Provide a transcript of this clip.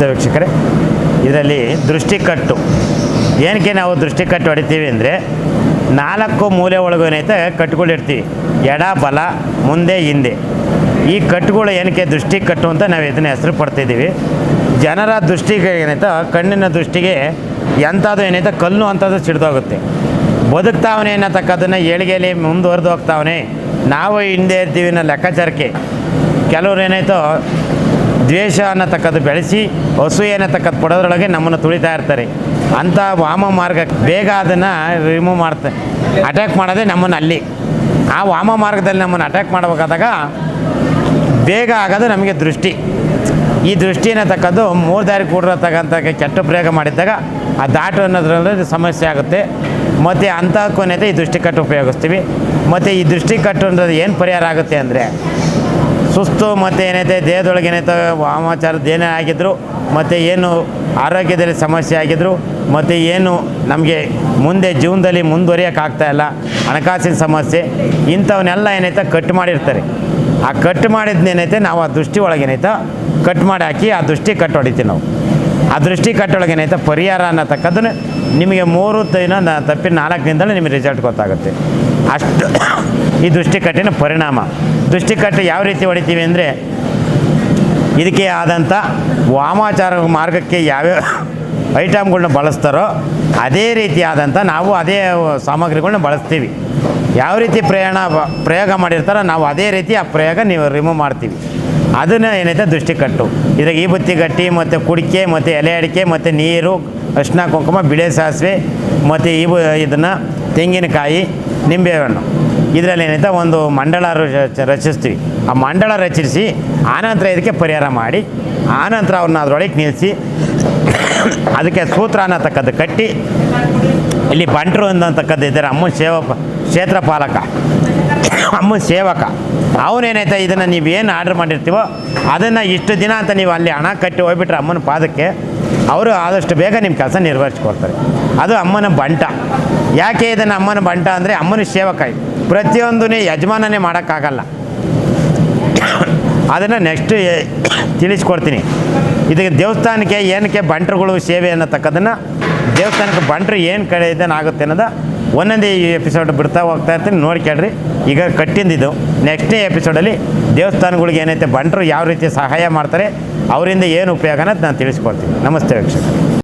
ನಮಸ್ತೆ ವೀಕ್ಷಕರೇ, ಇದರಲ್ಲಿ ದೃಷ್ಟಿಕಟ್ಟು. ಏನಕ್ಕೆ ನಾವು ದೃಷ್ಟಿಕಟ್ಟು ಹೊಡಿತೀವಿ ಅಂದರೆ, ನಾಲ್ಕು ಮೂಲೆ ಒಳಗೂ ಏನೈತೆ ಕಟ್ಟುಗಳಿರ್ತೀವಿ ಎಡ, ಬಲ, ಮುಂದೆ, ಹಿಂದೆ. ಈ ಕಟ್ಟುಗಳು ಏನಕ್ಕೆ ದೃಷ್ಟಿ ಕಟ್ಟು ಅಂತ ನಾವು ಇದನ್ನ ಹೆಸರು ಪಡ್ತಿದ್ದೀವಿ. ಜನರ ದೃಷ್ಟಿಗೆ ಏನೈತೆ, ಕಣ್ಣಿನ ದೃಷ್ಟಿಗೆ ಎಂಥದ್ದು ಏನೈತೆ, ಕಲ್ಲು ಅಂಥದ್ದು ಸಿಡ್ದೋಗುತ್ತೆ. ಬದುಕ್ತಾವನೆ ಅನ್ನತಕ್ಕದನ್ನು ಏಳಿಗೆಯಲ್ಲಿ ಮುಂದುವರೆದು ಹೋಗ್ತಾವನೆ ನಾವು ಹಿಂದೆ ಇರ್ತೀವಿ ಅನ್ನೋ ಲೆಕ್ಕಾಚಾರಕ್ಕೆ. ಕೆಲವ್ರು ಏನಾಯ್ತೋ ದ್ವೇಷ ಅನ್ನತಕ್ಕದ್ದು ಬೆಳೆಸಿ ಅಸೂಯೆ ಅನ್ನತಕ್ಕದ್ದು ಪಡೋದ್ರೊಳಗೆ ನಮ್ಮನ್ನು ತುಳಿತಾ ಇರ್ತಾರೆ. ಅಂಥ ವಾಮ ಮಾರ್ಗ ಬೇಗ ಅದನ್ನು ರಿಮೂವ್ ಮಾಡ್ತಾರೆ ಅಟ್ಯಾಕ್ ಮಾಡೋದೇ ನಮ್ಮನ್ನು ಅಲ್ಲಿ. ಆ ವಾಮ ಮಾರ್ಗದಲ್ಲಿ ನಮ್ಮನ್ನು ಅಟ್ಯಾಕ್ ಮಾಡಬೇಕಾದಾಗ ಬೇಗ ಆಗೋದು ನಮಗೆ ದೃಷ್ಟಿ. ಈ ದೃಷ್ಟಿ ಅನ್ನತಕ್ಕದ್ದು ಮೂರು ದಾರಿ ಕೂಡಿರತಕ್ಕಂಥ ಕೆಟ್ಟ ಪ್ರಯೋಗ ಮಾಡಿದ್ದಾಗ ಆ ದಾಟು ಅನ್ನೋದ್ರಲ್ಲಿ ಸಮಸ್ಯೆ ಆಗುತ್ತೆ. ಮತ್ತು ಅಂಥಕ್ಕೂನೈತೆ ಈ ದೃಷ್ಟಿಕಟ್ಟು ಉಪಯೋಗಿಸ್ತೀವಿ. ಮತ್ತು ಈ ದೃಷ್ಟಿಕಟ್ಟು ಅನ್ನೋದು ಏನು ಪರಿಹಾರ ಆಗುತ್ತೆ ಅಂದರೆ ಸುಸ್ತು ಮತ್ತು ಏನೈತೆ ದೇಹದೊಳಗೆ ಏನೈತೆ ವಾಮಾಚಾರದ ಏನೇ ಆಗಿದ್ರು, ಮತ್ತು ಏನು ಆರೋಗ್ಯದಲ್ಲಿ ಸಮಸ್ಯೆ ಆಗಿದ್ರು, ಮತ್ತು ಏನು ನಮಗೆ ಮುಂದೆ ಜೀವನದಲ್ಲಿ ಮುಂದುವರಿಯೋಕ್ಕಾಗ್ತಾಯಿಲ್ಲ ಹಣಕಾಸಿನ ಸಮಸ್ಯೆ, ಇಂಥವನ್ನೆಲ್ಲ ಏನೈತೆ ಕಟ್ ಮಾಡಿರ್ತಾರೆ. ಆ ಕಟ್ ಮಾಡಿದ್ನೇನೈತೆ ನಾವು ಆ ದೃಷ್ಟಿ ಒಳಗೇನೈತೆ ಕಟ್ ಮಾಡಿ ಹಾಕಿ ಆ ದೃಷ್ಟಿ ಕಟ್ ಹೊಡಿತೀವಿ ನಾವು. ಆ ದೃಷ್ಟಿ ಕಟ್ಟೊಳಗೇನೈತೆ ಪರಿಹಾರ ಅನ್ನತಕ್ಕದ್ದನ್ನು ನಿಮಗೆ ಮೂರು ದಿನ ತಪ್ಪಿ ನಾಲ್ಕು ದಿನದಲ್ಲಿ ನಿಮಗೆ ರಿಸಲ್ಟ್ ಗೊತ್ತಾಗುತ್ತೆ. ಅಷ್ಟು ಈ ದೃಷ್ಟಿಕಟ್ಟಿನ ಪರಿಣಾಮ. ದೃಷ್ಟಿಕಟ್ಟು ಯಾವ ರೀತಿ ಹೊಡಿತೀವಿ ಅಂದರೆ ಇದಕ್ಕೆ ಆದಂಥ ವಾಮಾಚಾರ ಮಾರ್ಗಕ್ಕೆ ಯಾವ್ಯಾವ ಐಟಮ್ಗಳ್ನ ಬಳಸ್ತಾರೋ ಅದೇ ರೀತಿಯಾದಂಥ ನಾವು ಅದೇ ಸಾಮಗ್ರಿಗಳನ್ನ ಬಳಸ್ತೀವಿ. ಯಾವ ರೀತಿ ಪ್ರಯಾಣ ಪ್ರಯೋಗ ಮಾಡಿರ್ತಾರೋ ನಾವು ಅದೇ ರೀತಿ ಆ ಪ್ರಯೋಗ ನೀವು ರಿಮೂವ್ ಮಾಡ್ತೀವಿ. ಅದನ್ನು ಏನೈತೆ ದೃಷ್ಟಿಕಟ್ಟು. ಇದ್ರಾಗ ಈ ಬುತ್ತಿ ಗಟ್ಟಿ ಮತ್ತು ಕುಡಿಕೆ ಮತ್ತು ಎಲೆ ಅಡಿಕೆ ಮತ್ತು ನೀರು ಅರಿಶಿನ ಕುಂಕುಮ, ಬಿಳೆ ಸಾಸಿವೆ, ಮತ್ತು ಇವು, ಇದನ್ನು ತೆಂಗಿನಕಾಯಿ ನಿಂಬೆ ಹಣ್ಣು ಇದರಲ್ಲಿ ಏನೈತೆ ಒಂದು ಮಂಡಳ ರಚಿಸ್ತೀವಿ. ಆ ಮಂಡಳ ರಚಿಸಿ, ಆನಂತರ ಇದಕ್ಕೆ ಪರಿಹಾರ ಮಾಡಿ, ಆನಂತರ ಅವ್ರನ್ನ ಅದರೊಳಗೆ ನಿಲ್ಲಿಸಿ ಅದಕ್ಕೆ ಸೂತ್ರ ಅನ್ನತಕ್ಕದ್ದು ಕಟ್ಟಿ, ಇಲ್ಲಿ ಬಂಟರು ಅನ್ನತಕ್ಕದ್ದು ಇದ್ದಾರೆ. ಅಮ್ಮನ ಸೇವ, ಕ್ಷೇತ್ರ ಪಾಲಕ. ಅಮ್ಮನ ಸೇವಕ. ಅವನೇನೈತೆ? ಇದನ್ನು ನೀವೇನು ಆರ್ಡ್ರ್ ಮಾಡಿರ್ತೀವೋ, ಅದನ್ನು ಇಷ್ಟು ದಿನ ಅಂತ ನೀವು ಅಲ್ಲಿ ಹಣ ಕಟ್ಟಿ ಹೋಗ್ಬಿಟ್ರೆ ಅಮ್ಮನ ಪಾದಕ್ಕೆ ಅವರು ಆದಷ್ಟು ಬೇಗ ನಿಮ್ಮ ಕೆಲಸ ನಿರ್ವಹಿಸ್ಕೊಡ್ತಾರೆ. ಅದು ಅಮ್ಮನ ಬಂಟ. ಯಾಕೆ ಇದನ್ನು ಅಮ್ಮನ ಬಂಟ ಅಂದರೆ ಅಮ್ಮನ ಸೇವಕಾಯಿ ಪ್ರತಿಯೊಂದೂ ಯಜಮಾನನೇ ಮಾಡೋಕ್ಕಾಗಲ್ಲ. ಅದನ್ನು ನೆಕ್ಸ್ಟ್ ತಿಳಿಸ್ಕೊಡ್ತೀನಿ. ಇದಕ್ಕೆ ದೇವಸ್ಥಾನಕ್ಕೆ ಏನಕ್ಕೆ ಬಂಟ್ರುಗಳು ಸೇವೆ ಅನ್ನತಕ್ಕದನ್ನು ದೇವಸ್ಥಾನಕ್ಕೆ ಬಂಟ್ರು ಏನು ಕಡೆ ಇದನ್ನಾಗುತ್ತೆ ಅನ್ನೋದು ಒಂದೊಂದೇ ಈ ಎಪಿಸೋಡ್ ಬಿಡ್ತಾ ಹೋಗ್ತಾ ಇರ್ತೀನಿ. ನೋಡ್ಕೊಳ್ರಿ ಈಗ ಕಟ್ಟಿಂದಿದ್ದು ನೆಕ್ಸ್ಟೇ ಎಪಿಸೋಡಲ್ಲಿ ದೇವಸ್ಥಾನಗಳಿಗೆ ಏನೈತೆ ಬಂಟರು ಯಾವ ರೀತಿ ಸಹಾಯ ಮಾಡ್ತಾರೆ, ಅವರಿಂದ ಏನು ಉಪಯೋಗ ಅನ್ನೋದು ನಾನು ತಿಳಿಸ್ಕೊಡ್ತೀನಿ. ನಮಸ್ತೆ ವೀಕ್ಷಕ